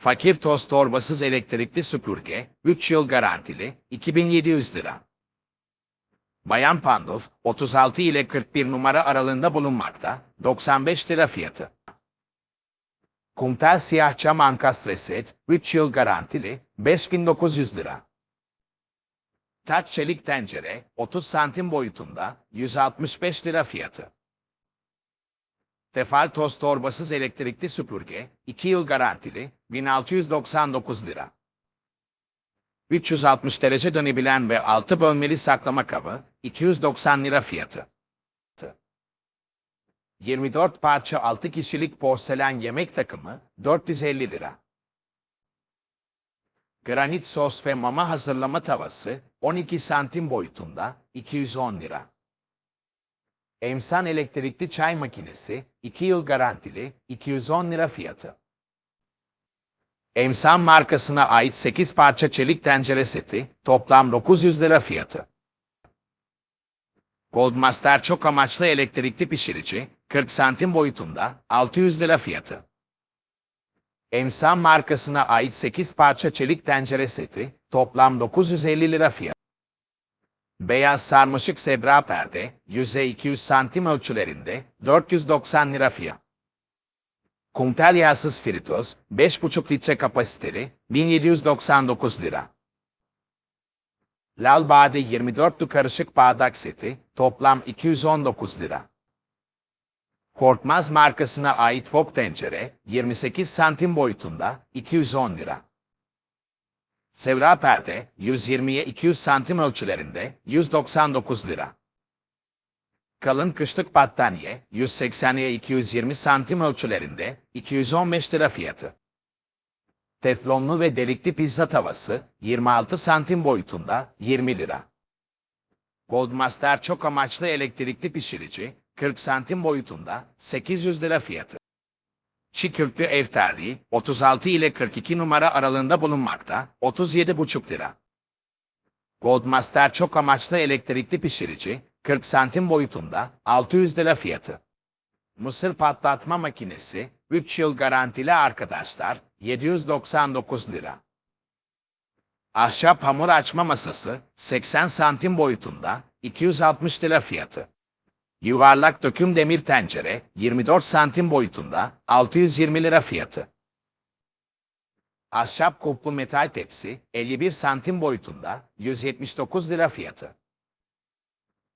Fakir toz torbasız elektrikli süpürge, 3 yıl garantili, 2700 lira. Bayan Pandov, 36 ile 41 numara aralığında bulunmakta, 95 lira fiyatı. Kumtel siyah cam ankastre set, 3 yıl garantili, 5900 lira. Taç çelik tencere, 30 santim boyutunda, 165 lira fiyatı. Tefal toz torbasız elektrikli süpürge, 2 yıl garantili, 1699 lira. 360 derece dönebilen ve 6 bölmeli saklama kabı, 290 lira fiyatı. 24 parça 6 kişilik porselen yemek takımı, 450 lira. Granit sos ve mama hazırlama tavası, 12 santim boyutunda, 210 lira. Emsan elektrikli çay makinesi, 2 yıl garantili, 210 lira fiyatı. Emsan markasına ait 8 parça çelik tencere seti, toplam 900 lira fiyatı. Goldmaster çok amaçlı elektrikli pişirici, 40 santim boyutunda, 600 lira fiyatı. Emsan markasına ait 8 parça çelik tencere seti, toplam 950 lira fiyatı. Beyaz sarmaşık sebra perde, yüzey 200 santim ölçülerinde, 490 lira fiyat. Kumtel yağsız fritöz, 5,5 litre kapasiteli, 1799 lira. Lal Bade 24'lü karışık bardak seti, toplam 219 lira. Korkmaz markasına ait fok tencere, 28 santim boyutunda, 210 lira. Sevra perde, 120'ye 200 santim ölçülerinde, 199 lira. Kalın kışlık battaniye, 180'ye 220 santim ölçülerinde, 215 lira fiyatı. Teflonlu ve delikli pizza tavası, 26 santim boyutunda, 20 lira. Goldmaster çok amaçlı elektrikli pişirici, 40 santim boyutunda, 800 lira fiyatı. Çiğ köfte ev terliği, 36 ile 42 numara aralığında bulunmakta, 37,5 lira. Goldmaster çok amaçlı elektrikli pişirici, 40 santim boyutunda, 600 lira fiyatı. Mısır patlatma makinesi, 3 yıl garantili arkadaşlar, 799 lira. Ahşap hamur açma masası, 80 santim boyutunda, 260 lira fiyatı. Yuvarlak döküm demir tencere, 24 santim boyutunda, 620 lira fiyatı. Ahşap kuplu metal tepsi, 51 santim boyutunda, 179 lira fiyatı.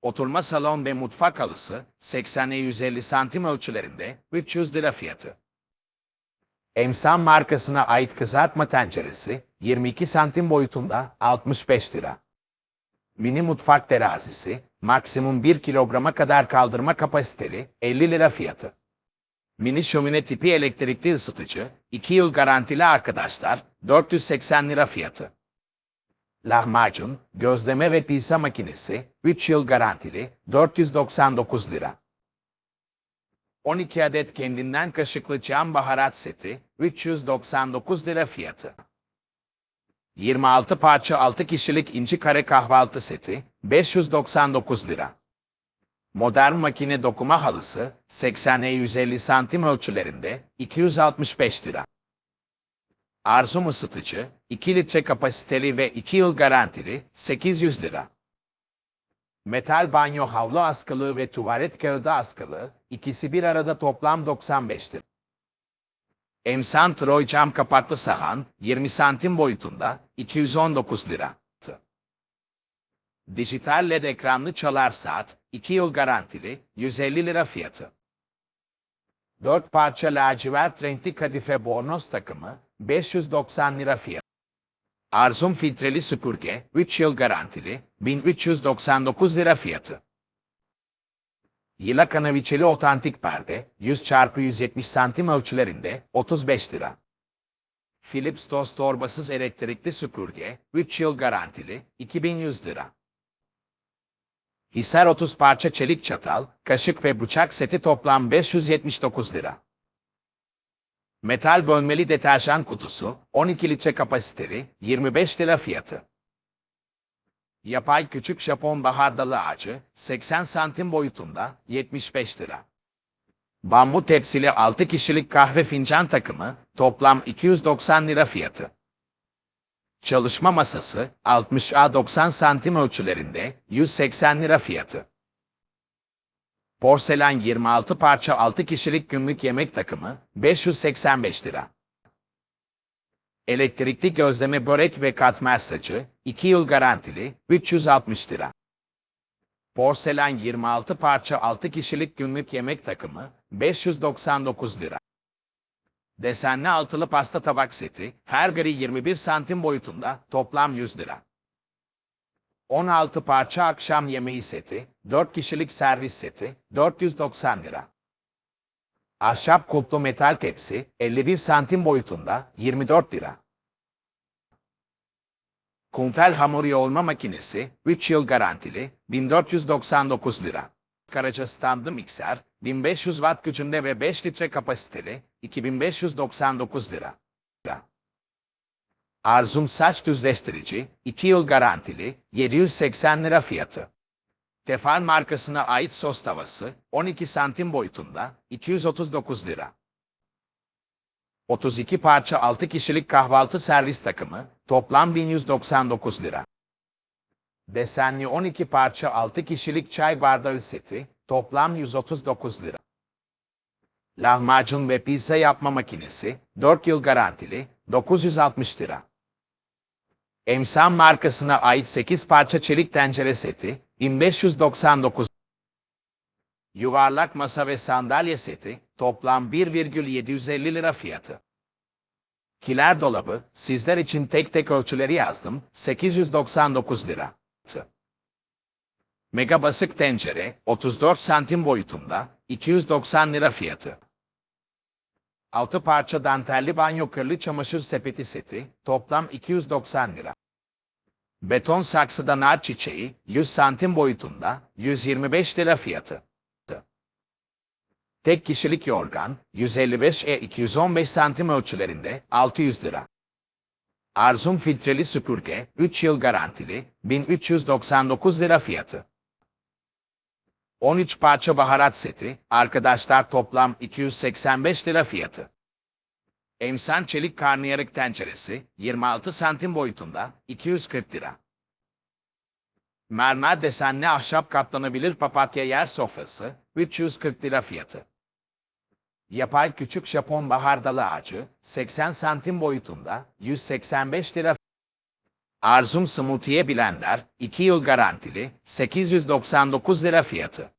Oturma salon ve mutfak halısı, 80'e 150 santim ölçülerinde, 300 lira fiyatı. Emsan markasına ait kızartma tenceresi, 22 santim boyutunda, 65 lira. Mini mutfak terazisi, maksimum 1 kilograma kadar kaldırma kapasiteli, 50 lira fiyatı. Mini şömine tipi elektrikli ısıtıcı, 2 yıl garantili arkadaşlar, 480 lira fiyatı. Lahmacun, gözleme ve pizza makinesi, 3 yıl garantili, 499 lira. 12 adet kendinden kaşıklı cam baharat seti, 399 lira fiyatı. 26 parça 6 kişilik inci kare kahvaltı seti, 599 lira. Modern makine dokuma halısı, 80'e 150 santim ölçülerinde, 265 lira. Arzum ısıtıcı, 2 litre kapasiteli ve 2 yıl garantili, 800 lira. Metal banyo havlu askılı ve tuvalet kağıdı askılı, ikisi bir arada toplam 95 lira. Emsan Troy cam kapaklı sahan, 20 santim boyutunda, 219 lira. Dijital LED ekranlı çalar saat, 2 yıl garantili, 150 lira fiyatı. 4 parça lacivert renkli kadife bornoz takımı, 590 lira fiyatı. Arzum filtreli süpürge, 3 yıl garantili, 1399 lira fiyatı. Yıla kanaviçeli otantik perde, 100 x 170 santim ölçülerinde, 35 lira. Philips toz torbasız elektrikli süpürge, 3 yıl garantili, 2100 lira. Hisar 30 parça çelik çatal, kaşık ve bıçak seti toplam 579 lira. Metal bölmeli deterjan kutusu, 12 litre kapasiteli, 25 lira fiyatı. Yapay küçük Japon bahar dalı ağacı, 80 santim boyutunda, 75 lira. Bambu tepsili 6 kişilik kahve fincan takımı toplam 290 lira fiyatı. Çalışma masası 60'a 90 santim ölçülerinde 180 lira fiyatı. Porselen 26 parça 6 kişilik günlük yemek takımı 585 lira. Elektrikli gözleme börek ve katmer saçı 2 yıl garantili 360 lira. Porselen 26 parça 6 kişilik günlük yemek takımı 599 lira. Desenli altılı pasta tabak seti her biri 21 santim boyutunda toplam 100 lira. 16 parça akşam yemeği seti, 4 kişilik servis seti 490 lira. Ahşap kulplu metal tepsi 51 santim boyutunda 24 lira. Kuntel hamur yoğurma makinesi 3 yıl garantili 1499 lira. Karaca standı mikser 1500 watt gücünde ve 5 litre kapasiteli 2599 lira. Arzum saç düzleştirici 2 yıl garantili 780 lira fiyatı. Tefal markasına ait sos tavası 12 santim boyutunda 239 lira. 32 parça 6 kişilik kahvaltı servis takımı toplam 1199 lira. Desenli 12 parça 6 kişilik çay bardağı seti toplam 139 lira. Lahmacun ve pizza yapma makinesi 4 yıl garantili 960 lira. Emsal markasına ait 8 parça çelik tencere seti 1599 Yuvarlak masa ve sandalye seti toplam 1,750 lira fiyatı. Kiler dolabı sizler için tek tek ölçüleri yazdım 899 lira. Mega basık tencere 34 santim boyutunda 290 lira fiyatı. 6 parça dantelli banyo kirli çamaşır sepeti seti toplam 290 lira. Beton saksıda nar çiçeği 100 santim boyutunda 125 lira fiyatı. Tek kişilik yorgan 155 e 215 santim ölçülerinde 600 lira. Arzum filtreli süpürge 3 yıl garantili 1399 lira fiyatı. 13 parça baharat seti arkadaşlar toplam 285 lira fiyatı. Emsan çelik karnıyarık tenceresi 26 santim boyutunda 240 lira. Mermer desenli ahşap katlanabilir papatya yer sofrası 340 lira fiyatı. Yapay küçük Japon bahardalı ağacı 80 santim boyutunda 185 lira. Arzum Smoothie Blender 2 yıl garantili 899 lira fiyatı.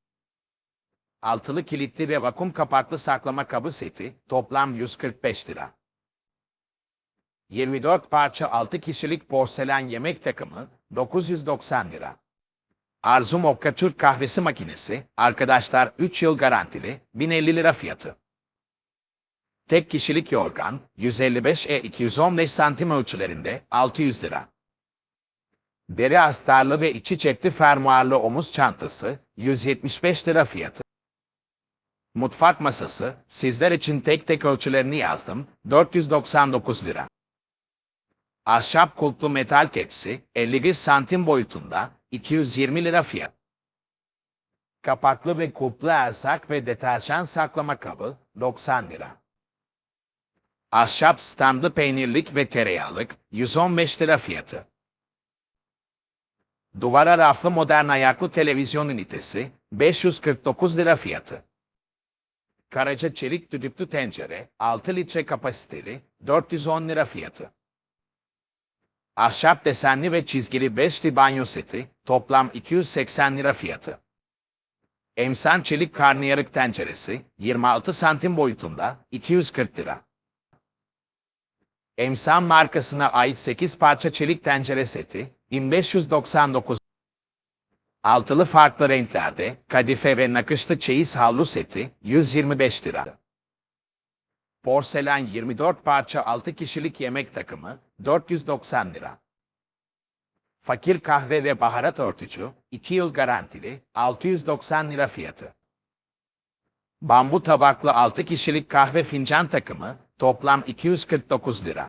Altılı kilitli ve vakum kapaklı saklama kabı seti toplam 145 lira. 24 parça 6 kişilik porselen yemek takımı 990 lira. Arzum Okka kahvesi makinesi arkadaşlar 3 yıl garantili 1050 lira fiyatı. Tek kişilik yorgan 155 e 215 santim ölçülerinde 600 lira. Deri astarlı ve içi cepli fermuarlı omuz çantası 175 lira fiyatı. Mutfak masası sizler için tek tek ölçülerini yazdım 499 lira. Ahşap kulplu metal tepsi 51 santim boyutunda 220 lira fiyat. Kapaklı ve kulplu erzak ve deterjan saklama kabı 90 lira. Ahşap standlı peynirlik ve tereyağlık 115 lira fiyatı. Duvara raflı modern ayaklı televizyon ünitesi 549 lira fiyatı. Karaca çelik düdüklü tencere 6 litre kapasiteli 410 lira fiyatı. Ahşap desenli ve çizgili beşli banyo seti toplam 280 lira fiyatı. Emsan çelik karnıyarık tenceresi 26 santim boyutunda 240 lira. Emsan markasına ait 8 parça çelik tencere seti 1599 Altılı farklı renklerde kadife ve nakışlı çeyiz havlu seti 125 lira. Porselen 24 parça 6 kişilik yemek takımı 490 lira. Fakir kahve ve baharat örtücü 2 yıl garantili 690 lira fiyatı. Bambu tabaklı 6 kişilik kahve fincan takımı toplam 249 lira.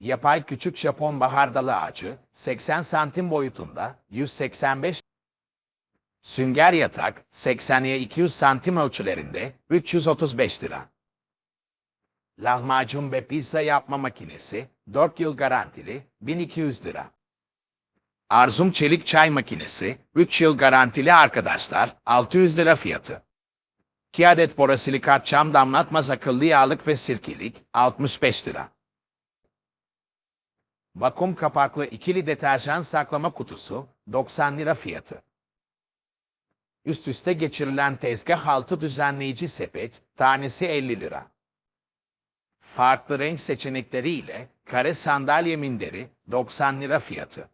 Yapay küçük Japon bahardalı ağacı 80 santim boyutunda 185 Sünger yatak 80'ye 200 santim ölçülerinde 335 lira. Lahmacun ve pizza yapma makinesi 4 yıl garantili 1200 lira. Arzum çelik çay makinesi 3 yıl garantili arkadaşlar 600 lira fiyatı. 2 adet borosilikat çam damlatmaz akıllı yağlık ve sirkelik 65 lira. Vakum kapaklı ikili deterjan saklama kutusu 90 lira fiyatı. Üst üste geçirilen tezgah altı düzenleyici sepet tanesi 50 lira. Farklı renk seçenekleriyle kare sandalye minderi 90 lira fiyatı.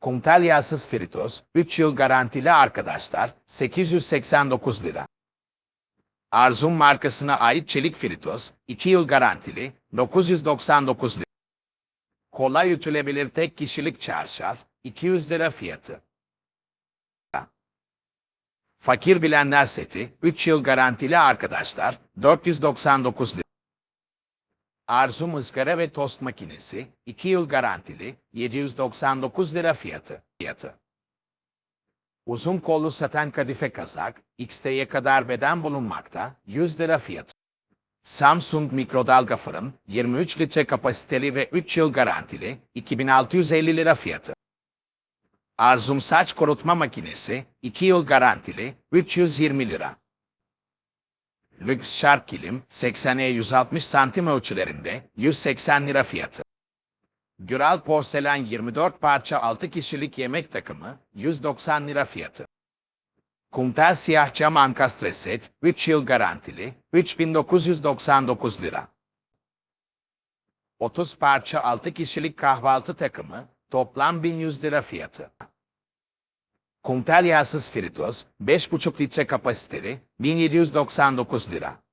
Kumtel yağsız fritos 3 yıl garantili arkadaşlar 889 lira. Arzum markasına ait çelik fritos 2 yıl garantili 999 lira. Kolay ütülebilir tek kişilik çarşaf 200 lira fiyatı. Fakir bilenler seti 3 yıl garantili arkadaşlar 499 lira. Arzum ızgara ve tost makinesi 2 yıl garantili 799 lira fiyatı. fiyatı. Uzun kollu saten kadife kazak XT'ye kadar beden bulunmakta 100 lira fiyatı. Samsung mikrodalga fırın 23 litre kapasiteli ve 3 yıl garantili 2650 lira fiyatı. Arzum saç kurutma makinesi 2 yıl garantili 320 lira. Lüks şark kilim 80'e 160 santim ölçülerinde 180 lira fiyatı. Güral porselen 24 parça 6 kişilik yemek takımı 190 lira fiyatı. Kumtel siyah cam ankastre set 3 yıl garantili 3999 lira. 30 parça 6 kişilik kahvaltı takımı toplam 1100 lira fiyatı. Kumtel yağsız fritos 5,5 litre kapasiteli 1799 lira.